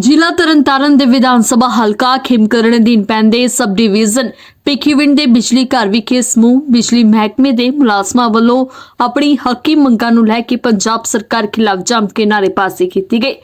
ਜ਼ਿਲ੍ਹਾ ਤਰਨਤਾਰਨ ਦੇ ਵਿਧਾਨ ਸਭਾ ਹਲਕਾ ਖਿਮਕਰਨ ਅਧੀਨ ਪੈਂਦੇ ਸਬ ਡਿਵੀਜ਼ਨ ਭਿੱਖੀਵਿੰਡ ਦੇ ਬਿਜਲੀ ਘਰ ਵਿਖੇ ਸਮੂਹ ਬਿਜਲੀ ਮਹਿਕਮੇ ਦੇ ਮੁਲਾਜ਼ਮਾਂ ਵੱਲੋਂ ਆਪਣੀ ਹੱਕੀ ਮੰਗਾਂ ਨੂੰ ਲੈ ਕੇ ਪੰਜਾਬ ਸਰਕਾਰ ਖਿਲਾਫ ਜੰਮ ਕੇ ਨਾਅਰੇਬਾਜ਼ੀ ਕੀਤੀ ਗਈ।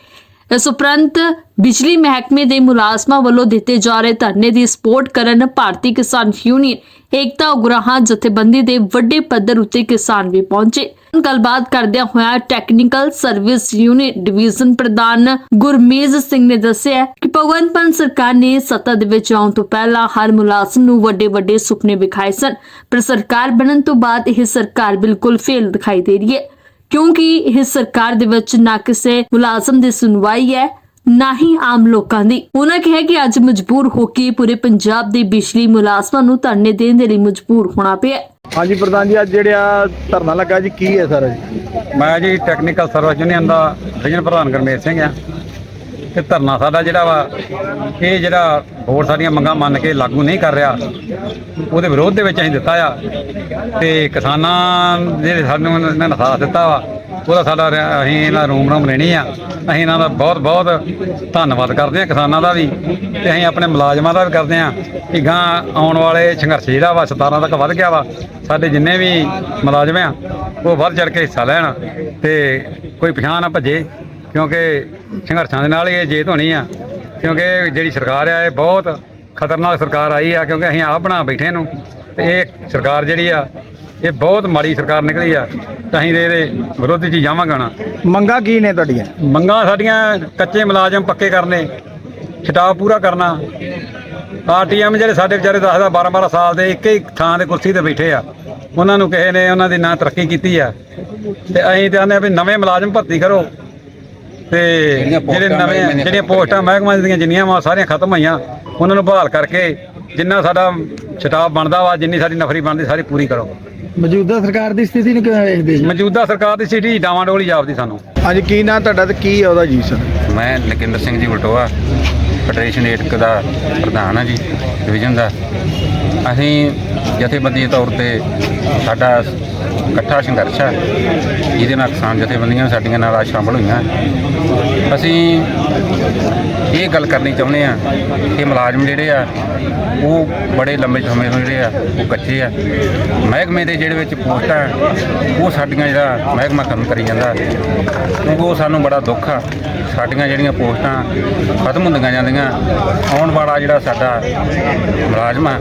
ਇਸ ਉਪਰੰਤ ਬਿਜਲੀ ਮਹਿਕਮੇ ਦੇ ਮੁਲਾਜ਼ਮਾਂ ਵੱਲੋਂ ਦਿੱਤੇ ਜਾ ਰਹੇ ਧਰਨੇ ਦੀ ਸਪੋਰਟ ਕਰਨ ਭਾਰਤੀ ਕਿਸਾਨ ਯੂਨੀਅਨ, ਏਕਤਾ ਉਗਰਾਹਾਂ ਜਥੇਬੰਦੀ ਦੇ ਵੱਡੇ ਪੱਧਰ ਉੱਤੇ ਕਿਸਾਨ ਵੀ ਪਹੁੰਚੇ। ਗੱਲਬਾਤ ਕਰਦਿਆਂ ਹੋਇਆ ਟੈਕਨੀਕਲ ਸਰਵਿਸ ਯੂਨਿਟ ਡਿਵੀਜ਼ਨ ਪ੍ਰਧਾਨ ਗੁਰਮੇਜ ਸਿੰਘ ਨੇ ਦੱਸਿਆ ਕਿ ਭਗਵੰਤ ਮਾਨ ਸਰਕਾਰ ਨੇ ਸੱਤਾ ਦੇ ਵਿੱਚ ਆਉਣ ਤੋਂ ਪਹਿਲਾਂ ਹਰ ਮੁਲਾਜ਼ਮ ਨੂੰ ਵੱਡੇ ਵੱਡੇ ਸੁਪਨੇ ਵਿਖਾਏ ਸਨ, ਪਰ ਸਰਕਾਰ ਬਣਨ ਤੋਂ ਬਾਅਦ ਇਹ ਸਰਕਾਰ ਬਿਲਕੁਲ ਫੇਲ ਦਿਖਾਈ ਦੇ ਰਹੀ ਹੈ। ਕਿਉਂਕਿ ਇਹ ਸਰਕਾਰ ਦੇ ਵਿੱਚ ਨਾ ਕਿਸੇ ਮੁਲਾਜ਼ਮ ਦੀ ਸੁਣਵਾਈ ਹੈ ਨਾ ਹੀ ਆਮ ਲੋਕਾਂ ਦੀ। ਉਹਨਾਂ ਕਿਹਾ ਕਿ ਅੱਜ ਮਜਬੂਰ ਹੋ ਕੇ ਪੂਰੇ ਪੰਜਾਬ ਦੇ ਬਿਜਲੀ ਮੁਲਾਜ਼ਮਾਂ ਨੂੰ ਧਰਨੇ ਦੇਣ ਦੇ ਲਈ ਮਜਬੂਰ ਹੋਣਾ ਪਿਆ। ਹਾਂਜੀ ਪ੍ਰਧਾਨ ਜੀ ਅੱਜ ਜਿਹੜਾ ਧਰਨਾ ਲੱਗਾ ਜੀ ਕੀ ਹੈ ਸਰ ਜੀ? ਮੈਂ ਜੀ ਟੈਕਨੀਕਲ ਸਰਵਿਸ ਯੂਨੀਅਨ ਦਾ ਡਿਵੀਜ਼ਨ ਪ੍ਰਧਾਨ ਗਰਮੇਸ਼ ਸਿੰਘ ਆ। ਤੇ ਧਰਨਾ ਸਾਡਾ ਜਿਹੜਾ ਵਾ, ਇਹ ਜਿਹੜਾ ਹੋਰ ਸਾਡੀਆਂ ਮੰਗਾਂ ਮੰਨ ਕੇ ਲਾਗੂ ਨਹੀਂ ਕਰ ਰਿਹਾ, ਉਹਦੇ ਵਿਰੋਧ ਦੇ ਵਿੱਚ ਅਸੀਂ ਦਿੱਤਾ ਆ। ਤੇ ਕਿਸਾਨਾਂ ਜਿਹੜੇ ਸਾਨੂੰ ਇਹਨਾਂ ਨੇ ਸਾਥ ਦਿੱਤਾ ਵਾ, ਉਹਦਾ ਸਾਡਾ ਅਸੀਂ ਇਹਨਾਂ ਰੂਮ ਰੂਮ ਲੈਣੀ ਆ। ਅਸੀਂ ਇਹਨਾਂ ਦਾ ਬਹੁਤ ਬਹੁਤ ਧੰਨਵਾਦ ਕਰਦੇ ਹਾਂ ਕਿਸਾਨਾਂ ਦਾ ਵੀ, ਤੇ ਅਸੀਂ ਆਪਣੇ ਮੁਲਾਜ਼ਮਾਂ ਦਾ ਵੀ ਕਰਦੇ ਹਾਂ ਕਿ ਗਾਂ ਆਉਣ ਵਾਲੇ ਸੰਘਰਸ਼ ਜਿਹੜਾ ਵਾ 17 ਤੱਕ ਵੱਧ ਗਿਆ ਵਾ, ਸਾਡੇ ਜਿੰਨੇ ਵੀ ਮੁਲਾਜ਼ਮ ਆ, ਉਹ ਵੱਧ ਚੜ ਕੇ ਹਿੱਸਾ ਲੈਣ ਤੇ ਕੋਈ ਪਛਾਣ ਨਾ ਭੱਜੇ। ਕਿਉਂਕਿ ਸੰਘਰਸ਼ਾਂ ਦੇ ਨਾਲ ਹੀ ਇਹ ਜੇਤ ਹੋਣੀ ਆ। ਕਿਉਂਕਿ ਜਿਹੜੀ ਸਰਕਾਰ ਆ ਇਹ ਬਹੁਤ ਖਤਰਨਾਕ ਸਰਕਾਰ ਆਈ ਆ ਕਿਉਂਕਿ ਅਸੀਂ ਆਪ ਬਣਾ ਬੈਠੇ ਨੂੰ ਤੇ ਇਹ ਸਰਕਾਰ ਜਿਹੜੀ ਆ ਇਹ ਬਹੁਤ ਮਾੜੀ ਸਰਕਾਰ ਨਿਕਲੀ ਆ। ਤਾਂ ਅਸੀਂ ਇਹਦੇ ਵਿਰੋਧ 'ਚ ਜਾਵਾਂਗੇ ਨਾ ਮੰਗਾ ਕੀ ਨੇ ਤੁਹਾਡੀਆਂ? ਮੰਗਾਂ ਸਾਡੀਆਂ ਕੱਚੇ ਮੁਲਾਜ਼ਮ ਪੱਕੇ ਕਰਨੇ ਛਟਾਵ ਪੂਰਾ ਕਰਨਾ। ਆਰਟੀਐਮ ਜਿਹੜੇ ਸਾਡੇ ਵਿਚਾਰੇ 10 ਦਾ 12 12 ਸਾਲ ਦੇ ਇੱਕ ਹੀ ਥਾਂ ਦੇ ਕੁਰਸੀ ਤੇ ਬੈਠੇ ਆ। ਉਹਨਾਂ ਨੂੰ ਕਿਸੇ ਨੇ ਉਹਨਾਂ ਦੀ ਨਾ ਤਰੱਕੀ ਕੀਤੀ ਆ। ਤੇ ਅਸੀਂ ਚਾਹੁੰਦੇ ਆ ਵੀ ਨਵੇਂ ਮੁਲਾਜ਼ਮ ਭਰਤੀ ਕਰੋ। ਤੇ ਜਿਹੜੇ ਨਵੇਂ ਜਿਹੜੀਆਂ ਪੋਸਟਾਂ ਮਹਿਕਮਾ ਦੀਆਂ ਜਿੰਨੀਆਂ ਵਾ ਸਾਰੀਆਂ ਖਤਮ ਹੋਈਆਂ। ਉਹਨਾਂ ਨੂੰ ਬਹਾਲ ਕਰਕੇ ਜਿੰਨਾ ਸਾਡਾ ਛਟਾਵ ਬਣਦਾ ਵਾ ਜਿੰਨੀ ਸਾਡੀ ਨਫਰੀ ਬਣਦੀ ਸਾਰੀ ਪੂਰੀ ਕਰੋ। ਮੌਜੂਦਾ ਸਰਕਾਰ ਦੀ ਸਥਿਤੀ ਨੂੰ ਕਿਵੇਂ ਵੇਖਦੇ ਜੀ ਮੌਜੂਦਾ ਸਰਕਾਰ ਦੀ ਸਿਟੀ ਡਾਵਾਂਡੋਲੀ ਜਾਪਦੀ ਸਾਨੂੰ। ਹਾਂਜੀ ਕੀ ਨਾਂ ਤੁਹਾਡਾ ਤੇ ਕੀ ਹੈ ਉਹਦਾ ਜੀ ਸਰ? ਮੈਂ ਲਖਿੰਦਰ ਸਿੰਘ ਜੀ ਵਲਟੋਆ ਫੈਡਰੇਸ਼ਨ ਏਟਕ ਦਾ ਪ੍ਰਧਾਨ ਹਾਂ ਜੀ ਡਿਵੀਜ਼ਨ ਦਾ। ਅਸੀਂ ਜਥੇਬੰਦੀ ਤੌਰ ਤੇ ਸਾਡਾ ਇਕੱਠਾ ਸੰਘਰਸ਼ ਹੈ, ਜਿਹਦੇ ਨਾਲ ਕਿਸਾਨ ਜਥੇਬੰਦੀਆਂ ਸਾਡੀਆਂ ਨਾਲ ਅੱਜ ਸ਼ਾਮਲ ਹੋਈਆਂ। ਅਸੀਂ ਇਹ ਗੱਲ ਕਰਨੀ ਚਾਹੁੰਦੇ ਆ ਕਿ ਮੁਲਾਜ਼ਮ ਜਿਹੜੇ ਆ, ਉਹ ਬੜੇ ਲੰਬੇ ਸਮੇਂ ਤੋਂ ਜਿਹੜੇ ਆ, ਉਹ ਕੱਚੇ ਆ। ਮਹਿਕਮੇ ਦੇ ਜਿਹੜੇ ਵਿੱਚ ਪੋਸਟਾਂ ਉਹ ਸਾਡੀਆਂ ਜਿਹੜਾ ਮਹਿਕਮਾ ਕੰਮ ਕਰੀ ਜਾਂਦਾ। ਕਿਉਂਕਿ ਉਹ ਸਾਨੂੰ ਬੜਾ ਦੁੱਖ ਆ, ਸਾਡੀਆਂ ਜਿਹੜੀਆਂ ਪੋਸਟਾਂ ਖਤਮ ਹੁੰਦੀਆਂ ਜਾਂਦੀਆਂ, ਆਉਣ ਵਾਲਾ ਜਿਹੜਾ ਸਾਡਾ ਮੁਲਾਜ਼ਮ ਆ,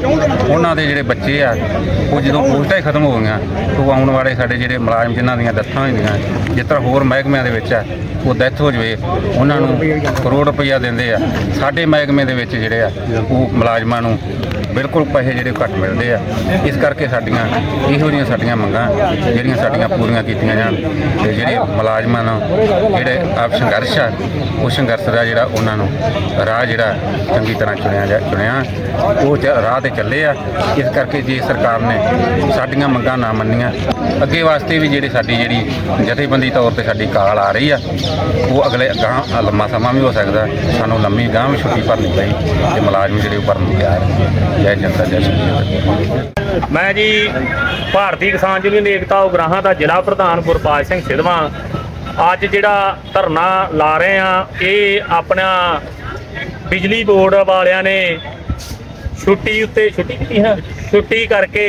ਉਹਨਾਂ ਦੇ ਜਿਹੜੇ ਬੱਚੇ ਆ, ਉਹ ਜਦੋਂ ਪੋਸਟਾਂ ਹੀ ਖਤਮ ਹੋ ਗਈਆਂ, ਤਾਂ ਉਹ ਆਉਣ ਵਾਲੇ ਸਾਡੇ ਜਿਹੜੇ ਮੁਲਾਜ਼ਮ ਜਿਨ੍ਹਾਂ ਦੀਆਂ ਡੈਥਾਂ ਹੁੰਦੀਆਂ ਜਿਸ ਤਰ੍ਹਾਂ ਹੋਰ ਮਹਿਕਮਿਆਂ ਦੇ ਵਿੱਚ ਆ, ਉਹ ਡੈਥ ਹੋ ਜਵੇ, ਉਹਨਾਂ ਨੂੰ ਕਰੋੜ ਰੁਪਈਆ ਦਿੰਦੇ ਆ। ਸਾਡੇ ਮਹਿਕਮੇ ਦੇ ਵਿੱਚ ਜਿਹੜੇ ਆ, ਉਹ ਮੁਲਾਜ਼ਮਾਂ ਨੂੰ ਬਿਲਕੁਲ ਪੈਸੇ ਜਿਹੜੇ ਘੱਟ ਮਿਲਦੇ ਆ। ਇਸ ਕਰਕੇ ਸਾਡੀਆਂ ਇਹੋ ਜਿਹੀਆਂ ਸਾਡੀਆਂ ਮੰਗਾਂ, ਜਿਹੜੀਆਂ ਸਾਡੀਆਂ ਪੂਰੀਆਂ ਕੀਤੀਆਂ ਜਾਣ ਤੇ ਜਿਹੜੇ ਮੁਲਾਜ਼ਮਾਂ ਨੂੰ ਜਿਹੜੇ ਆਪ ਸੰਘਰਸ਼ ਆ, ਉਹ ਸੰਘਰਸ਼ ਦਾ ਜਿਹੜਾ ਉਹਨਾਂ ਨੂੰ ਰਾਹ ਜਿਹੜਾ ਚੰਗੀ ਤਰ੍ਹਾਂ ਚੁਣਿਆ ਜਾ, ਚੁਣਿਆ, ਉਹ ਚ- ਰਾਹ ਤੇ ਚੱਲੇ ਆ। ਇਸ ਕਰਕੇ ਜੇ ਸਰਕਾਰ ਨੇ ਸਾਡੀਆਂ ਮੰਗਾਂ ਨਾ ਮੰਨੀਆਂ ਅੱਗੇ ਵਾਸਤੇ ਵੀ ਜਿਹੜੀ ਸਾਡੀ ਜਿਹੜੀ ਜਥੇਬੰਦੀ ਤੌਰ ਤੇ ਸਾਡੀ ਕਾਲ ਆ ਰਹੀ ਆ, ਉਹ ਅਗਲੇ ਗਾਂ ਲੰਮਾ ਸਮਾਂ ਵੀ ਹੋ ਸਕਦਾ, ਸਾਨੂੰ ਲੰਮੀ ਗਾਂ ਵੀ ਛੁੱਟੀ ਭਰਨੀ ਪਈ, ਤੇ ਮੁਲਾਜ਼ਮ ਜਿਹੜੇ ਉਹ ਭਰਨ ਨੂੰ ਤਿਆਰ ਜੈ ਜਨਤਾ, ਜੈ ਸ਼੍ਰੀ ਮੈਂ ਜੀ ਭਾਰਤੀ ਕਿਸਾਨ ਯੂਨੀਅਨ ਏਕਤਾ ਉਗਰਾਹਾਂ ਦਾ ਜ਼ਿਲ੍ਹਾ ਪ੍ਰਧਾਨ ਗੁਰਪਾਲ ਸਿੰਘ ਸਿੱਧਵਾਂ। ਅੱਜ ਜਿਹੜਾ ਧਰਨਾ ਲਾ ਰਹੇ ਆ ਇਹ ਆਪਣਾ ਬਿਜਲੀ ਬੋਰਡ ਵਾਲਿਆਂ ਨੇ ਛੁੱਟੀ ਉੱਤੇ ਛੁੱਟੀ ਕੀਤੀ ਹੈ? ਛੁੱਟੀ ਕਰਕੇ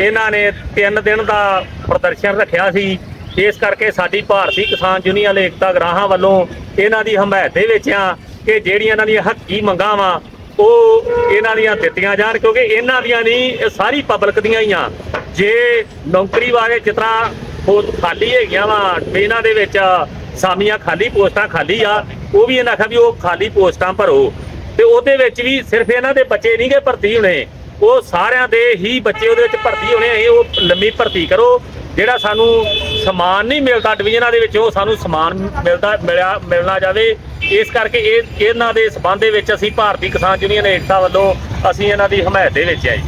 ਇਹਨਾਂ ਨੇ 3 ਦਿਨ ਦਾ ਪ੍ਰਦਰਸ਼ਨ ਰੱਖਿਆ ਸੀ। ਇਸ ਕਰਕੇ ਸਾਡੀ ਭਾਰਤੀ ਕਿਸਾਨ ਯੂਨੀਅਨ ਏਕਤਾ ਗਰਾਹਾਂ ਵੱਲੋਂ ਇਹਨਾਂ ਦੀ ਹਮਾਇਤ ਦੇ ਵਿੱਚ ਆ ਕਿ ਜਿਹੜੀਆਂ ਇਹਨਾਂ ਦੀਆਂ ਹੱਕੀ ਮੰਗਾਂ ਵਾ ਉਹ ਇਹਨਾਂ ਦੀਆਂ ਦਿੱਤੀਆਂ ਜਾਣ, ਕਿਉਂਕਿ ਇਹਨਾਂ ਦੀਆਂ ਨਹੀਂ, ਇਹ ਸਾਰੀ ਪਬਲਿਕ ਦੀਆਂ ਹੀ ਆ। ਜੇ ਨੌਕਰੀ ਬਾਰੇ ਜਿਸ ਤਰ੍ਹਾਂ ਖਾਲੀ ਹੈਗੀਆਂ ਵਾ ਇਹਨਾਂ ਦੇ ਵਿੱਚ ਸਾਮੀਆਂ ਖਾਲੀ ਪੋਸਟਾਂ ਖਾਲੀ ਆ, ਉਹ ਵੀ ਇਹਨਾਂ ਆਖਿਆ ਵੀ ਉਹ ਖਾਲੀ ਪੋਸਟਾਂ ਭਰੋ। ਤੇ ਉਹਦੇ ਵਿੱਚ ਵੀ ਸਿਰਫ ਇਹਨਾਂ ਦੇ ਬੱਚੇ ਨਹੀਂ ਗੇ ਭਰਤੀ ਹੋਣੇ। ਉਹ ਸਾਰਿਆਂ ਦੇ ਹੀ ਬੱਚੇ ਉਹਦੇ ਵਿੱਚ ਭਰਤੀ ਹੋਣੇ ਇਹ ਉਹ ਲੰਮੀ ਭਰਤੀ ਕਰੋ। ਜਿਹੜਾ ਸਾਨੂੰ ਸਮਾਨ ਨਹੀਂ ਮਿਲਦਾ ਡਿਵੀਜ਼ਨਾਂ ਦੇ ਵਿੱਚ, ਉਹ ਸਾਨੂੰ ਸਮਾਨ ਮਿਲਦਾ, ਮਿਲਿਆ, ਮਿਲਣਾ ਜਾਵੇ। ਇਸ ਕਰਕੇ ਇਹ, ਇਹਨਾਂ ਦੇ ਸਬੰਧ ਦੇ ਵਿੱਚ ਅਸੀਂ ਭਾਰਤੀ ਕਿਸਾਨ ਯੂਨੀਅਨ ਏਕਤਾ ਵੱਲੋਂ ਅਸੀਂ ਇਹਨਾਂ ਦੀ ਹਮਾਇਤ ਦੇ ਵਿੱਚ ਆਏ।